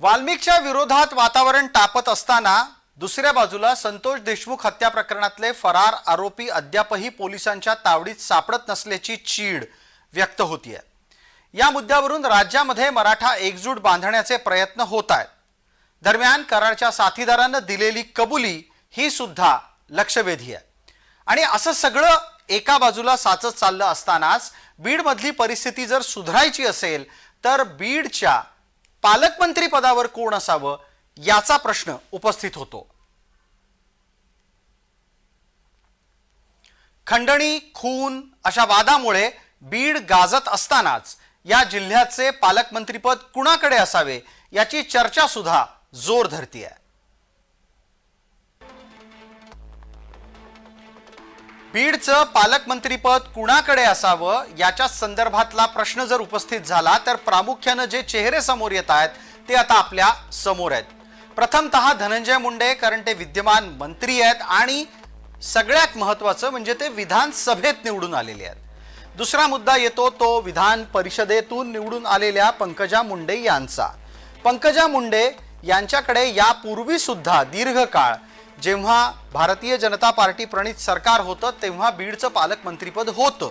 वाल्मिकच्या विरोधात वातावरण तापत असताना दुसऱ्या बाजूला संतोष देशमुख हत्या प्रकरणातले फरार आरोपी अद्यापही पोलिसांच्या तावडीत सापडत नसल्याची चीड व्यक्त होतीये. या मुद्द्यावरून राज्यामध्ये मराठा एकजूट बांधण्याचे प्रयत्न होत आहेत दरम्यान कराडच्या साथीदारानं दिलेली कबुली ही सुद्धा लक्षवेधी आहे आणि असं सगळं एका बाजूला साचत चाललं असतानाच बीडमधली परिस्थिती जर सुधारायची असेल तर बीडच्या पालकमंत्री पदावर कोण असावं याचा प्रश्न उपस्थित होतो. खंडणी खून अशा वादामुळे बीड गाजत असतानाच या जिल्ह्याचे पालकमंत्रीपद कुणाकडे असावे याची चर्चा सुद्धा जोर धरती आहे बीडचं पालकमंत्रीपद कुणाकडे असावं याच्या संदर्भातला प्रश्न जर उपस्थित झाला तर प्रामुख्यानं जे चेहरे समोर येत आहेत ते आता आपल्यासमोर आहेत. प्रथमतः धनंजय मुंडे कारण ते विद्यमान मंत्री आहेत आणि सगळ्यात महत्वाचं म्हणजे ते विधानसभेत निवडून आलेले आहेत. दुसरा मुद्दा येतो तो विधान परिषदेतून निवडून आलेल्या पंकजा मुंडे यांचा. पंकजा मुंडे यांच्याकडे यापूर्वीसुद्धा दीर्घकाळ जेव्हा भारतीय जनता पार्टी प्रणित सरकार होतं तेव्हा बीडचं पालकमंत्रीपद होतं.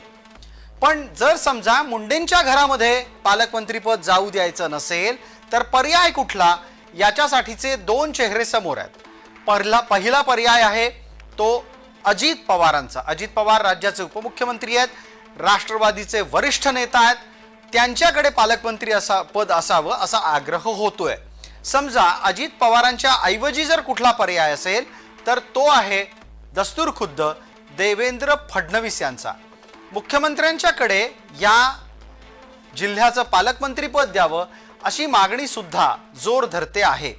पण जर समजा मुंडेंच्या घरामध्ये पालकमंत्रीपद जाऊ द्यायचं नसेल तर पर्याय कुठला? याच्यासाठीचे दोन चेहरे समोर आहेत. पहिला पहिला पर्याय आहे तो अजित पवारांचा. अजित पवार राज्याचे उपमुख्यमंत्री आहेत राष्ट्रवादीचे वरिष्ठ नेता आहेत त्यांच्याकडे पालकमंत्री असा पद असावं असा आग्रह होतोय. समजा अजित पवारांच्या ऐवजी जर कुठला पर्याय असेल तर तो आहे दस्तूर खुद्द देवेंद्र फडणवीस यांचा. मुख्यमंत्र्यांच्याकडे या जिल्ह्याचं पालकमंत्रीपद द्यावं अशी मागणी सुद्धा जोर धरते आहे.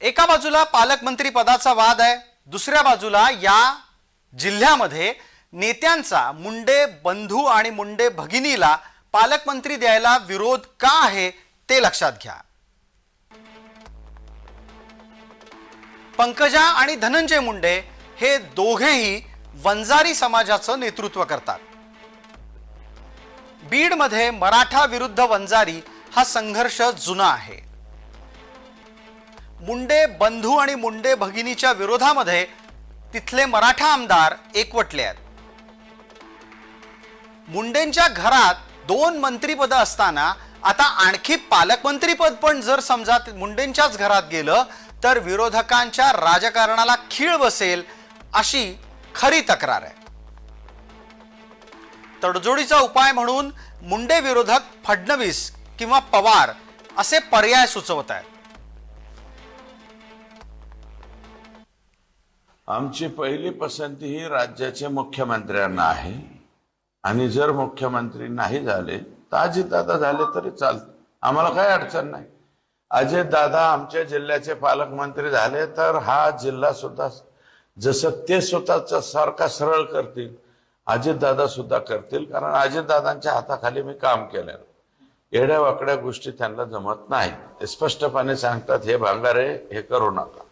एका बाजूला पालकमंत्री पदाचा वाद आहे दुसऱ्या बाजूला या जिल्ह्यामध्ये नेत्यांचा मुंडे बंधू आणि मुंडे भगिनीला पालकमंत्री द्यायला विरोध का आहे ते लक्षात घ्या. पंकजा आणि धनंजय मुंडे हे दोघेही वंजारी समाजाचं नेतृत्व करतात. बीडमध्ये मराठा विरुद्ध वंजारी हा संघर्ष जुना आहे. मुंडे बंधू आणि मुंडे भगिनीच्या विरोधामध्ये तिथले मराठा आमदार एकवटले आहेत. मुंडेंच्या घरात दोन मंत्रीपद असताना आता आणखी पालकमंत्रीपद पण जर समजा मुंडेंच्याच घरात गेलं तर विरोधकांच्या राजकारणाला खीळ बसेल अशी खरी तक्रार आहे. तडजोडीचा उपाय म्हणून मुंडे विरोधक फडणवीस किंवा पवार असे पर्याय सुचवत आहेत. आमची पहिली पसंती ही राज्याच्या मुख्यमंत्र्यांना आहे. आणि जर मुख्यमंत्री नाही झाले तर अजितदादा झाले तरी चालत. आम्हाला काही अडचण नाही. अजितदादा आमच्या जिल्ह्याचे पालकमंत्री झाले तर हा जिल्हा सुद्धा जसं ते स्वतःचा सारखा सरळ करतील अजितदादा सुद्धा करतील कारण अजितदादांच्या हाताखाली मी काम केलं एड्या वाकड्या गोष्टी त्यांना जमत नाही ते स्पष्टपणे सांगतात हे भांगारे हे करू नका.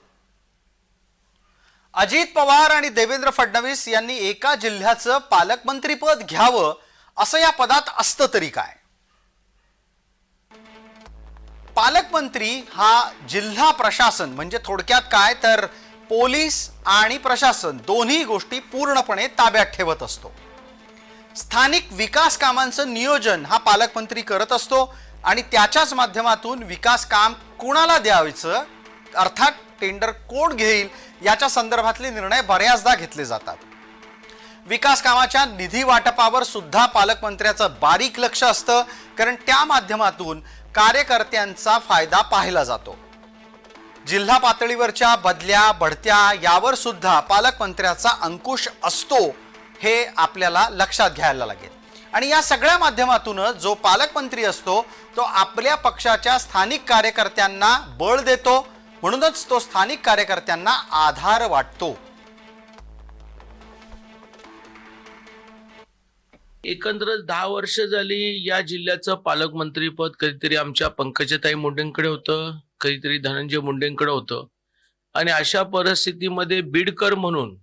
अजित पवार आणि देवेंद्र फडणवीस यांनी एका जिल्ह्याचं पालकमंत्रीपद घ्यावं असं या पदात असतं तरी काय? पालकमंत्री हा जिल्हा प्रशासन म्हणजे थोडक्यात काय तर पोलीस आणि प्रशासन दोन्ही गोष्टी पूर्णपणे ताब्यात ठेवत असतो. स्थानिक विकास कामांचं नियोजन हा पालकमंत्री करत असतो आणि त्याच्याच माध्यमातून विकास काम कुणाला द्यायचं? अर्थात टेंडर कोण घेईल याच्या संदर्भातले निर्णय बऱ्याचदा घेतले जातात. विकास कामाच्या निधी वाटपावर सुद्धा पालकमंत्र्याचं बारीक लक्ष असतं कारण त्या माध्यमातून कार्यकर्त्यांचा फायदा पाहिला जातो. जिल्हा पातळीवरच्या बदल्या बढत्या यावर सुद्धा पालकमंत्र्याचा अंकुश असतो हे आपल्याला लक्षात घ्यायला लागेल. आणि या सगळ्या माध्यमातूनच जो पालकमंत्री असतो तो आपल्या पक्षाच्या स्थानिक कार्यकर्त्यांना बळ देतो म्हणूनच तो स्थानिक कार्यकर्त्यांना आधार वाटतो. एकंदरच दहा वर्ष झाली या जिल्ह्याचं पालकमंत्रीपद कधीतरी आमच्या पंकजताई मुंडेंकडे होतं कधीतरी धनंजय मुंडेंकडे होतं. आणि अशा परिस्थितीमध्ये बीडकर म्हणून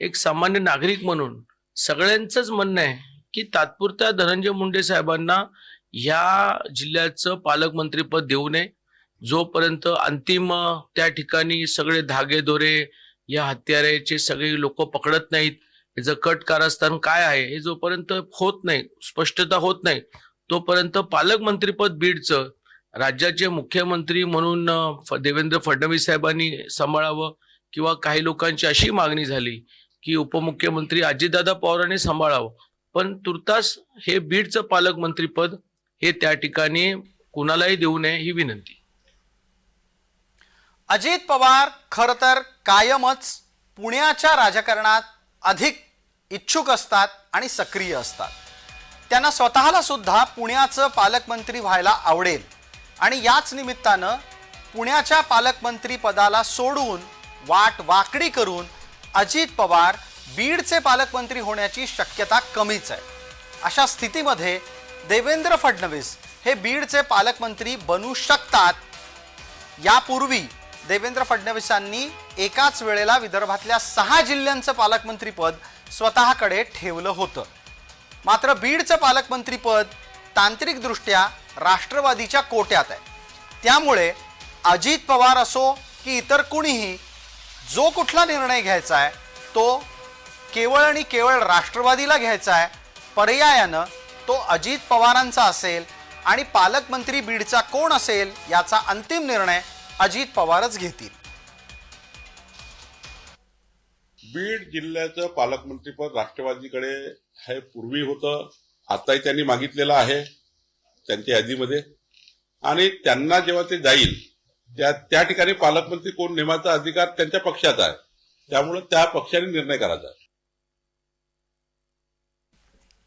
एक सामान्य नागरिक म्हणून सगळ्यांचंच म्हणणं आहे की तात्पुरत्या धनंजय मुंडे साहेबांना ह्या जिल्ह्याचं पालकमंत्रीपद देऊ नये. जोपर्यंत अंतिम त्या ठिकाणी सगळे धागे दोरे या हत्याराचे सगळे लोक पकडत नाहीत याचं कट कारस्थान काय आहे हे जोपर्यंत होत नाही स्पष्टता होत नाही तोपर्यंत पालकमंत्रीपद बीडचं राज्याचे मुख्यमंत्री म्हणून फ- देवेंद्र फडणवीस साहेबांनी सांभाळावं किंवा काही लोकांची अशी मागणी झाली की उपमुख्यमंत्री अजितदादा पवारांनी सांभाळावं. पण तुर्तास हे बीडचं पालकमंत्रीपद हे त्या ठिकाणी कुणालाही देऊ नये ही विनंती. अजित पवार खरं तर कायमच पुण्याच्या राजकारणात अधिक इच्छुक असतात आणि सक्रिय असतात. त्यांना स्वतःला सुद्धा पुण्याचं पालकमंत्री व्हायला आवडेल आणि याच निमित्तानं पुण्याच्या पालकमंत्री पदाला सोडून वाट वाकडी करून अजित पवार बीडचे पालकमंत्री होण्याची शक्यता कमीच आहे. अशा स्थितीमध्ये देवेंद्र फडणवीस हे बीडचे पालकमंत्री बनू शकतात यापूर्वी देवेंद्र फडणवीसांनी एकाच वेळेला विदर्भातल्या सहा जिल्ह्यांचं पालकमंत्रीपद स्वतःकडे ठेवलं होतं. मात्र बीडचं पालकमंत्रीपद तांत्रिकदृष्ट्या राष्ट्रवादीच्या कोट्यात आहे. त्यामुळे अजित पवार असो की इतर कुणीही जो कुठला निर्णय घ्यायचा आहे तो केवळ आणि केवळ राष्ट्रवादीला घ्यायचा आहे. पर्यायानं तो अजित पवारांचा असेल आणि पालकमंत्री बीडचा कोण असेल याचा अंतिम निर्णय अजित पवारच घेतील. बीड जिल्ह्याचं पालकमंत्रीपद राष्ट्रवादीकडे हे पूर्वी होतं आताही त्यांनी मागितलेलं आहे त्यांच्या यादीमध्ये. आणि त्यांना जेव्हा ते जाईल त्या त्या ठिकाणी पालकमंत्री कोण नेमाचा अधिकार त्यांच्या पक्षाचा आहे. त्यामुळे त्या पक्षाने निर्णय करायचा आहे.